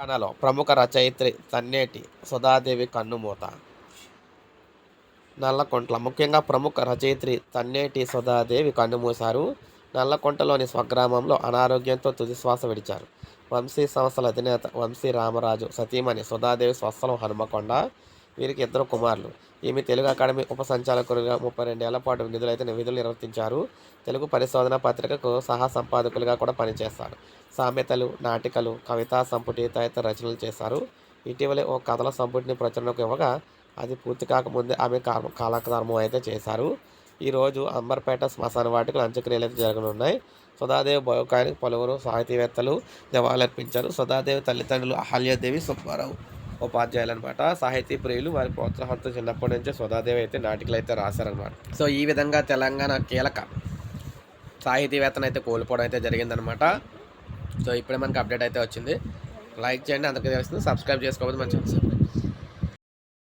తెలంగాణలో ప్రముఖ రచయిత్రి తన్నేటి సుధాదేవి కన్నుమూత. నల్లకుంట్ల ముఖ్యంగా ప్రముఖ రచయిత్రి తన్నేటి సుధాదేవి కన్నుమూశారు. నల్లకుంటలోని స్వగ్రామంలో అనారోగ్యంతో తుదిశ్వాస విడిచారు. వంశీ సంస్థల అధినేత వంశీ రామరాజు సతీమణి సుధాదేవి స్వస్థలం హనుమకొండ. వీరికి ఇద్దరు కుమారులు. ఈమె తెలుగు అకాడమీ ఉప సంచాలకులుగా ముప్పై రెండేళ్ళ పాటు నిధులైతే విధులు నిర్వర్తించారు. తెలుగు పరిశోధన పత్రికకు సహా సంపాదకులుగా కూడా పనిచేస్తారు. సామెతలు నాటికలు కవితా సంపుటి తదితర రచనలు చేశారు. ఇటీవలే ఓ కథల సంపుటిని ప్రచురణకు ఇవ్వగా అది పూర్తి కాకముందే ఆమె కాల- కాలకర్మం అయితే చేశారు. ఈరోజు అంబర్పేట శ్మశాన వాటికలు అంత్యక్రియలు అయితే జరగనున్నాయి. సుధాదేవి బయోకానికి పలువురు సాహితీవేత్తలు నివాళులర్పించారు సుధాదేవి తల్లిదండ్రులు అహల్యాదేవి సుబ్బారావు. ఉపాధ్యాయులు అనమాట సాహితీ ప్రియులు వారి ప్రోత్సాహంతో చిన్నప్పటి నుంచే సుధాదేవి అయితే నాటికలు అయితే రాశారనమాట. సో ఈ విధంగా తెలంగాణ కీలక సాహితీవేత్తను అయితే కోల్పోవడం అయితే జరిగిందనమాట. సో ఇప్పుడే మనకి అప్డేట్ అయితే వచ్చింది. లైక్ చేయండి అందుకే తెలుస్తుంది. సబ్స్క్రైబ్ చేసుకోవద్దు మంచి